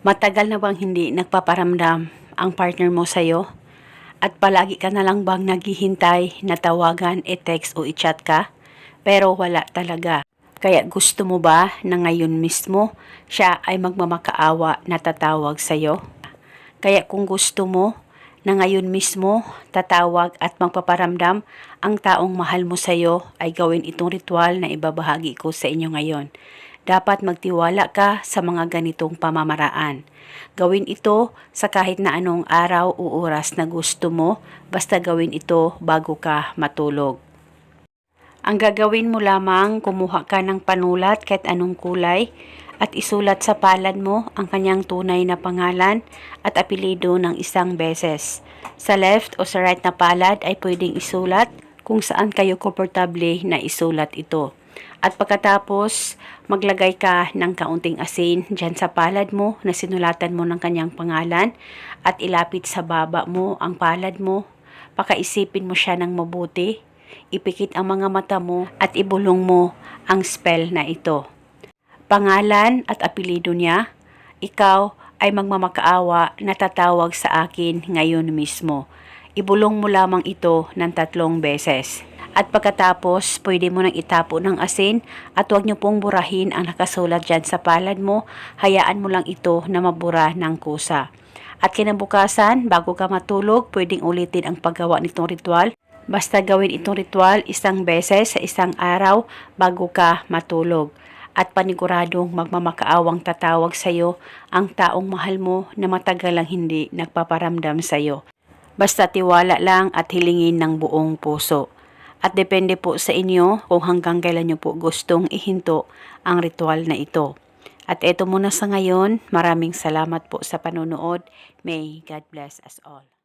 Matagal na bang hindi nagpaparamdam ang partner mo sa'yo? At palagi ka na lang bang naghihintay na tawagan, i-text o i-chat ka? Pero wala talaga. Kaya gusto mo ba na ngayon mismo siya ay magmamakaawa na tatawag sa'yo? Kaya kung gusto mo na ngayon mismo tatawag at magpaparamdam ang taong mahal mo sa'yo ay gawin itong ritual na ibabahagi ko sa inyo ngayon. Dapat magtiwala ka sa mga ganitong pamamaraan. Gawin ito sa kahit na anong araw o oras na gusto mo, basta gawin ito bago ka matulog. Ang gagawin mo lamang, kumuha ka ng panulat kahit anong kulay at isulat sa palad mo ang kanyang tunay na pangalan at apelido ng isang beses. Sa left o sa right na palad ay pwedeng isulat kung saan kayo komportable na isulat ito. At pagkatapos, maglagay ka ng kaunting asin dyan sa palad mo na sinulatan mo ng kanyang pangalan at ilapit sa baba mo ang palad mo. Pakaisipin mo siya ng mabuti, ipikit ang mga mata mo at ibulong mo ang spell na ito. Pangalan at apelido niya, ikaw ay magmamakaawa na tatawag sa akin ngayon mismo. Ibulong mo lamang ito ng tatlong beses. At pagkatapos, pwede mo nang itapo ng asin at huwag niyo pong burahin ang nakasulat dyan sa palad mo. Hayaan mo lang ito na mabura ng kusa. At kinabukasan, bago ka matulog, pwedeng ulitin ang paggawa nitong ritual. Basta gawin itong ritual isang beses sa isang araw bago ka matulog. At paniguradong magmamakaawang tatawag sa iyo ang taong mahal mo na matagal lang hindi nagpaparamdam sa iyo. Basta tiwala lang at hilingin ng buong puso. At depende po sa inyo kung hanggang kailan nyo po gustong ihinto ang ritual na ito. At eto muna sa ngayon, maraming salamat po sa panonood. May God bless us all.